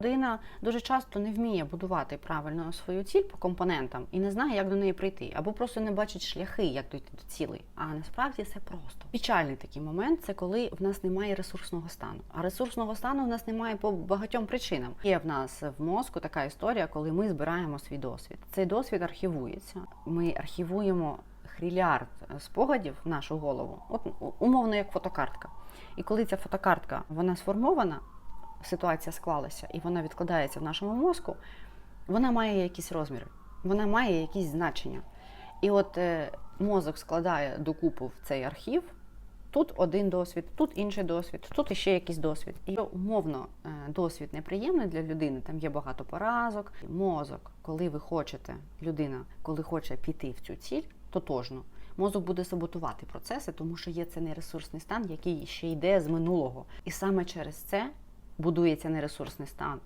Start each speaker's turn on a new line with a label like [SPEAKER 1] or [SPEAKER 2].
[SPEAKER 1] Людина дуже часто не вміє будувати правильно свою ціль по компонентам і не знає, як до неї прийти, або просто не бачить шляхи, як дійти до цілей. А насправді все просто. Печальний такий момент це коли в нас немає ресурсного стану. А ресурсного стану в нас немає по багатьом причинам. Є в нас в мозку така історія, коли ми збираємо свій досвід. Цей досвід архівується. Ми архівуємо хрілярд спогадів в нашу голову, от умовно як фотокартка. І коли ця фотокартка вона сформована, ситуація склалася і вона відкладається в нашому мозку, вона має якісь розміри, вона має якісь значення. І от е, мозок складає докупу в цей архів. Тут один досвід, тут інший досвід, тут іще якийсь досвід. І умовно е, досвід неприємний для людини. Там є багато поразок. Мозок, коли ви хочете, людина, коли хоче піти в цю ціль, тотожно, мозок буде саботувати процеси, тому що є це нересурсний стан, який ще йде з минулого. І саме через це будується нересурсний стан.